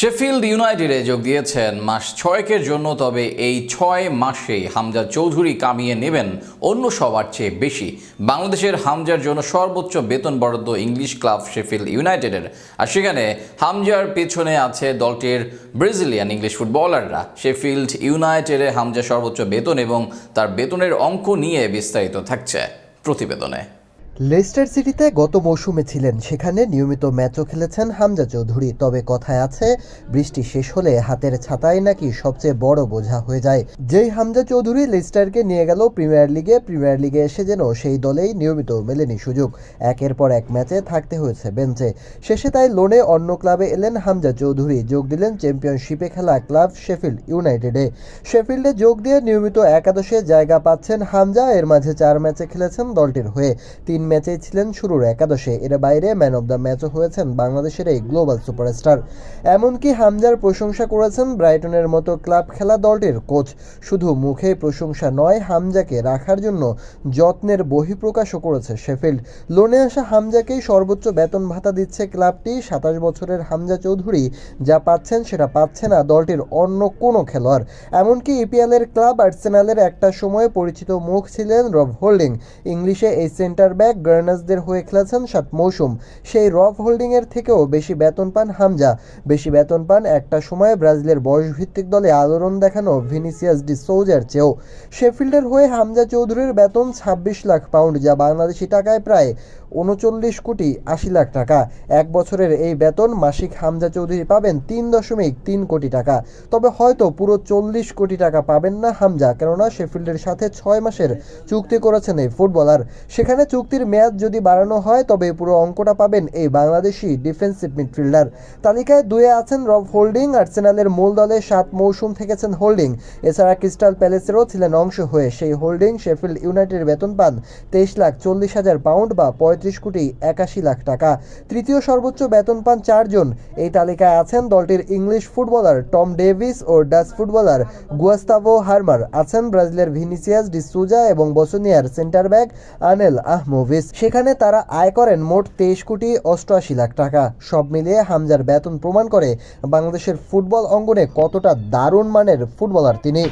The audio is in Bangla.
শেফিল্ড ইউনাইটেডে যোগ দিয়েছেন মাস ছয়েকের জন্য, তবে এই ছয় মাসেই হামজা চৌধুরী কামিয়ে নেবেন অন্য সবার চেয়ে বেশি। বাংলাদেশের হামজার জন্য সর্বোচ্চ বেতন বরাদ্দ ইংলিশ ক্লাব শেফিল্ড ইউনাইটেডের। আর সেখানে হামজার পেছনে আছে দলটির ব্রাজিলিয়ান ইংলিশ ফুটবলাররা। শেফিল্ড ইউনাইটেডে হামজা সর্বোচ্চ বেতন এবং তার বেতনের অঙ্ক নিয়ে বিস্তারিত থাকছে প্রতিবেদনে। লেস্টার সিটিতে গত মৌসুমে ছিলেন। সেখানে নিয়মিত ম্যাচও খেলেছেন হামজা চৌধুরী। তবে কথায় আছে, বৃষ্টি শেষ হলে হাতের ছাতাই নাকি সবচেয়ে বড় বোঝা হয়ে যায়। যেই হামজা চৌধুরী লেস্টারকে নিয়ে গেল প্রিমিয়ার লিগে প্রিমিয়ার লিগে এসে যেন সেই দলেই নিয়মিত মেলেনি সুযোগ। একের পর এক ম্যাচে থাকতে হয়েছে বেঞ্চে। শেষে তাই লোনে অন্য ক্লাবে এলেন হামজা চৌধুরী। যোগ দিলেন চ্যাম্পিয়নশিপে খেলা ক্লাব শেফিল্ড ইউনাইটেডে। শেফিল্ডে যোগ দিয়ে নিয়মিত একাদশে জায়গা পাচ্ছেন হামজা। এর মাঝে চার ম্যাচে খেলেছেন দলটির হয়ে। তিন ম্যাচেই ছিলেন শুরুর একাদশে। এর বাইরে ম্যান অব দ্য ম্যাচও হয়েছেন বাংলাদেশের এই গ্লোবাল সুপারস্টার। এমনকি হামজার প্রশংসা করেছেন ব্রাইটনের মতো ক্লাব খেলা দলটির কোচ। শুধু মুখে প্রশংসা নয়, হামজাকে রাখার জন্য যত্নের বহিঃপ্রকাশও করেছে শেফিল্ড। লোনে আসা হামজাকেই সর্বোচ্চ বেতন ভাতা দিচ্ছে ক্লাবটি। সাতাশ বছরের হামজা চৌধুরী যা পাচ্ছেন সেটা পাচ্ছে না দলটির অন্য কোনো খেলোয়াড়। এমনকি ইপিএলের ক্লাব আর্সেনালের একটা সময়ে পরিচিত মুখ ছিলেন রব হোল্ডিং। ইংলিশে এই সেন্টার ব্যাক গার্নাসদের হয়ে খেলেছেন সাত মৌসুম। সেই রব হোল্ডিংয়ের থেকেও বেশি বেতন পান হামজা। বেশি বেতন পান একটা সময়ে ব্রাজিলের বয়সভিত্তিক দলে আলোড়ন দেখানো ভিনিসিয়াস ডি সৌজার চেয়েও। শেফিল্ডের হয়ে হামজা চৌধুরীর বেতন ছাব্বিশ লাখ পাউন্ড, যা বাংলাদেশি টাকায় প্রায় উনচল্লিশ কোটি আশি লাখ টাকা। এক বছরের এই বেতন মাসিক হামজা চৌধুরী পাবেন তিন দশমিক তিন কোটি টাকা। তবে হয়তো পুরো চল্লিশ কোটি টাকা পাবেন না হামজা, কেননা শেফিল্ডের সাথে ছয় মাসের চুক্তি করেছেন এই ফুটবলার। সেখানে চুক্তির মেয়াদ যদি বাড়ানো হয়, তবে পুরো অঙ্কটা পাবেন এই বাংলাদেশি ডিফেন্সিভ মিডফিল্ডার তালিকায় দুয়ে আছেন রব হোল্ডিং, আর্সেনালের মূল দলে সাত মৌসুম থেকেছেন হোল্ডিং। এছাড়া ক্রিস্টাল প্যালেসেরও ছিলেন অংশ হয়ে সেই হোল্ডিং শেফিল্ড ইউনাইটেডের বেতন পান তেইশ লাখ চল্লিশ হাজার পাউন্ড বা পঁয়ত্রিশ কোটি একাশি লাখ টাকা। তৃতীয় সর্বোচ্চ বেতন পান চারজন। এই তালিকায় আছেন দলটির ইংলিশ ফুটবলার টম ডেভিস ও ডাচ ফুটবলার গুয়াস্তাভো হারমার। আছেন ব্রাজিলের ভিনিসিয়াস ডিসুজা এবং বসনিয়ার সেন্টার ব্যাক আনেল আহমোভিস সেখানে তারা আয় করেন মোট তেইশ কোটি অষ্টআশি লাখ টাকা। সব মিলিয়ে হামজার বেতন প্রমাণ করে বাংলাদেশের ফুটবল অঙ্গনে কতটা দারুণ মানের ফুটবলার তিনি।